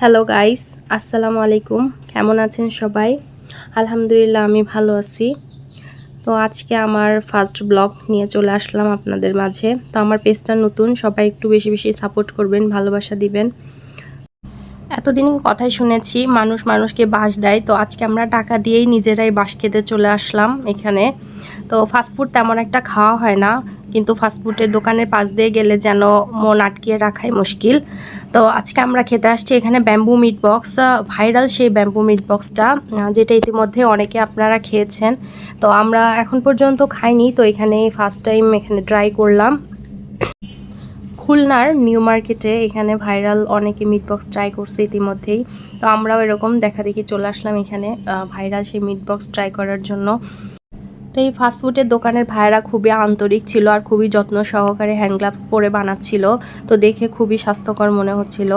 Hello guys আসসালামু আলাইকুম কেমন আছেন সবাই? আলহামদুলিল্লাহ, আমি ভালো আছি। তো আজকে আমার ফার্স্ট ব্লগ নিয়ে চলে আসলাম আপনাদের মাঝে। তো আমার পেজটা নতুন, সবাই একটু বেশি বেশি সাপোর্ট করবেন, ভালোবাসা দিবেন। এতদিন কথাই শুনেছি, মানুষ মানুষকে বাস দেয়। তো আজকে আমরা টাকা দিয়েই নিজেরাই বাস খেতে চলে আসলাম এখানে। তো ফাস্টফুড তেমন একটা খাওয়া হয় না, কিন্তু ফাস্টফুডের দোকানের পাশ দিয়ে গেলে যেন মন আটকিয়ে রাখাই মুশকিল। তো আজকে আমরা খেতে আসছি এখানে ব্যাম্বু মিট বক্স ভাইরাল সেই ব্যাম্বু মিট বক্সটা যেটা ইতিমধ্যে অনেকে আপনারা খেয়েছেন। তো আমরা এখন পর্যন্ত খাইনি, তো এখানে ফার্স্ট টাইম এখানে ট্রাই করলাম। খুলনার নিউ মার্কেটে এখানে ভাইরাল অনেকে মিট বক্স ট্রাই করছে ইতিমধ্যেই। তো আমরাও এরকম দেখা দেখি চলে আসলাম এখানে ভাইরাল সেই মিট বক্স ট্রাই করার জন্য। তো এই ফাস্টফুডের দোকানের ভাইয়েরা খুবই আন্তরিক ছিল আর খুবই যত্ন সহকারে হ্যান্ড গ্লাভস পরে বানাচ্ছিল। তো দেখে খুবই স্বাস্থ্যকর মনে হচ্ছিল।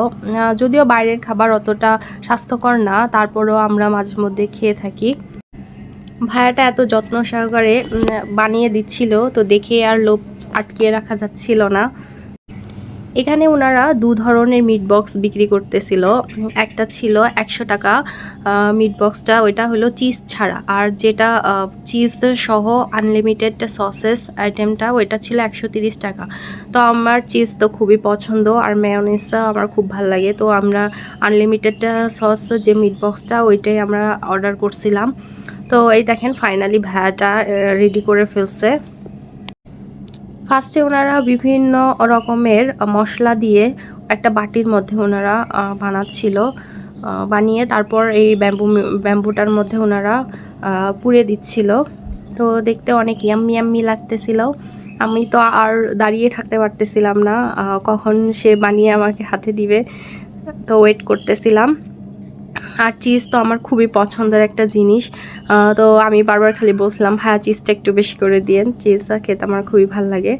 যদিও বাইরের খাবার অতটা স্বাস্থ্যকর না, তারপরেও আমরা মাঝে মধ্যে খেয়ে থাকি। ভাইয়াটা এত যত্ন সহকারে বানিয়ে দিচ্ছিল, তো দেখে আর লোভ আটকিয়ে রাখা যাচ্ছিল না। এখানে ওনারা দু ধরনের মিট বক্স বিক্রি করতেছিল। একটা ছিল একশো টাকা মিট বক্সটা ওইটা হলো চিজ ছাড়া। আর যেটা চিজ সহ আনলিমিটেড সসেস আইটেমটা ওইটা ছিল একশো টাকা। তো আমার চিজ তো খুবই পছন্দ, আর মেয়নিসটা আমার খুব ভালো লাগে। তো আমরা আনলিমিটেড সস যে মিট বক্সটা ওইটাই আমরা অর্ডার করছিলাম। তো এই দেখেন ফাইনালি ভ্যাটা রেডি করে ফেলছে। ফার্স্টে ওনারা বিভিন্ন রকমের মশলা দিয়ে একটা বাটির মধ্যে ওনারা বানাচ্ছিল। বানিয়ে তারপর এই ব্যাম্বু, ব্যাম্বুটার মধ্যে ওনারা পুড়ে দিচ্ছিল। তো দেখতে অনেক ইয়াম্মি ইয়াম্মি লাগতেছিল। আমি তো আর দাঁড়িয়ে থাকতে পারতেছিলাম না। কখন সে বানিয়ে আমাকে হাতে দিবে, তো ওয়েট করতেছিলাম। আর চিজ তো আমার খুবই পছন্দের একটা জিনিস। তো আমি বারবার খালি বলছিলাম, ভাইয়া চিজটা একটু বেশি করে দিয়েন। চিজটা খেতে আমার খুবই ভালো লাগে।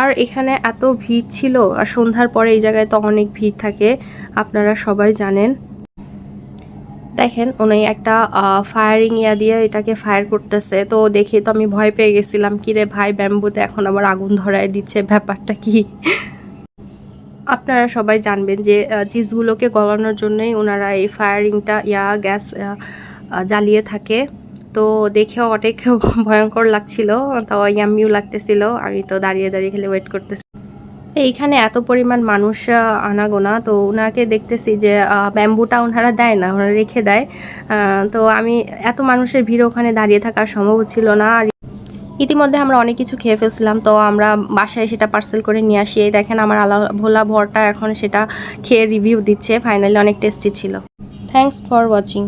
আর এখানে এত ভিড় ছিল, আর সন্ধ্যার পরে এই জায়গায় তো অনেক ভিড় থাকে, আপনারা সবাই জানেন। দেখেন, উনি একটা ফায়ারিং ইয়া দিয়ে এটাকে ফায়ার করতেছে। তো দেখে তো আমি ভয় পেয়ে গেছিলাম, কিরে ভাই ব্যাম্বুতে এখন আবার আগুন ধরায় দিচ্ছে, ব্যাপারটা কি? আপনারা সবাই জানবেন যে চিজগুলোকে গলানোর জন্যই ওনারা এই ফায়ারিংটা ইয়া গ্যাস জ্বালিয়ে থাকে। তো দেখেও অনেক ভয়ঙ্কর লাগছিল, তো ইয়াম্মিও লাগতেছিল। আমি তো দাঁড়িয়ে দাঁড়িয়ে খেলে ওয়েট করতেছি। এইখানে এত পরিমাণ মানুষ আনাগোনা, তো ওনাকে দেখতেছি যে ব্যাম্বুটা ওনারা দেয় না, ওনারা রেখে দেয়। তো আমি, এত মানুষের ভিড় ওখানে দাঁড়িয়ে থাকা সম্ভব ছিল না। আর ইতিমধ্যে আমরা অনেক কিছু খেয়ে ফেলছিলাম, তো আমরা বাসায় সেটা পার্সেল করে নিয়ে আসি। দেখেন আমার আলা ভোলা ভরটা এখন সেটা খেয়ে রিভিউ দিচ্ছে ফাইনালি অনেক টেস্টি ছিল। Thanks for watching